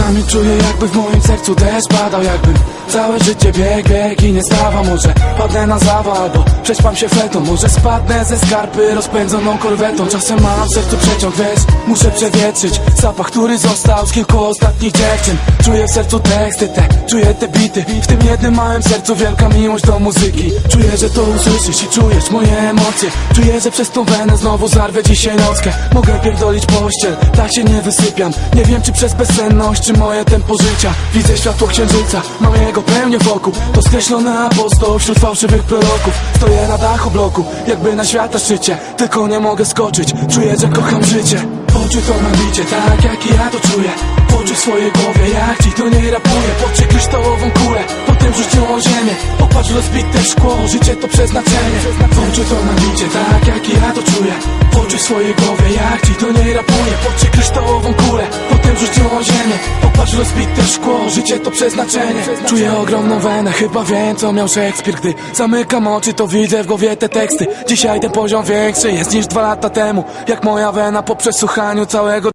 Czasami czuję jakby w moim sercu deszcz padał Jakbym całe życie bieg, bieg i nie stawa Może padnę na zawał albo prześpam się fletą Może spadnę ze skarpy rozpędzoną korwetą. Czasem mam w sercu przeciąg, wiesz, muszę przewietrzyć Zapach, który został z kilku ostatnich dziewczyn. Czuję w sercu teksty te, czuję te bity. W tym jednym małym sercu wielka miłość do muzyki. Czuję, że to usłyszysz i czujesz moje emocje. Czuję, że przez tą wenę znowu zarwę dzisiaj nockę. Mogę pierdolić pościel, tak się nie wysypiam. Nie wiem czy przez bezsenność, moje tempo życia. Widzę światło księżyca, mam jego pełnię wokół. To skreślony apostoł wśród fałszywych proroków. Stoję na dachu bloku, jakby na świata szczycie Tylko nie mogę skoczyć, czuję, że kocham życie. Poczuj to nabicie, tak jak i ja to czuję. Poczuj w swojej głowie, jak ci to nie rapuje. Poczuj kryształową kulę, potem rzuć o ziemię. Popatrz rozbite szkło, życie to przeznaczenie. Poczuj to nabicie, tak jak i ja to czuję. Poczuj w swojej głowie, jak ci to nie rapuje. Poczuj potem rzuć ją o ziemię szkło, życie to przeznaczenie. Czuję ogromną wenę, chyba wiem co miał Szekspir. Gdy zamykam oczy to widzę w głowie te teksty. Dzisiaj ten poziom większy jest niż dwa lata temu. Jak moja wena po przesłuchaniu całego